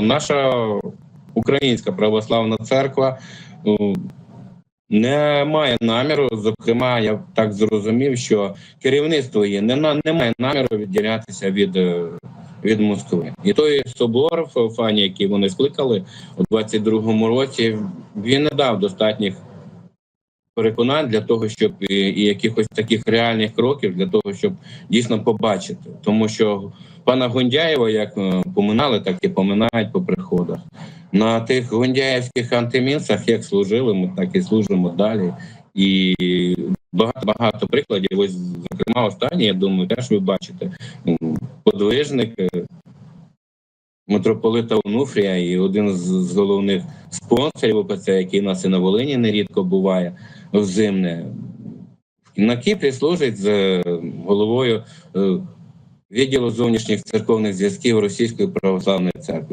наша українська православна церква е, не має наміру. Зокрема, я так зрозумів, що керівництво є не, не має наміру відділятися від, е, від Москви. І той собор в Фані, який вони скликали у 22-му році, він не дав достатніх переконань для того, щоб і, і якихось таких реальних кроків для того, щоб дійсно побачити, тому що пана Гундяєва, як е, поминали, так і поминають по приходах. На тих гундяєвських антимінцях, як служили, ми так і служимо далі. І багато багато прикладів. Ось зокрема, останній, я думаю, теж ви бачите подвижник е, митрополита Онуфрія і один з, головних спонсорів ОПЦ, який у нас і на Волині нерідко буває взимне. На Кіпрі служить з е, головою е, відділу зовнішніх церковних зв'язків Російської православної церкви.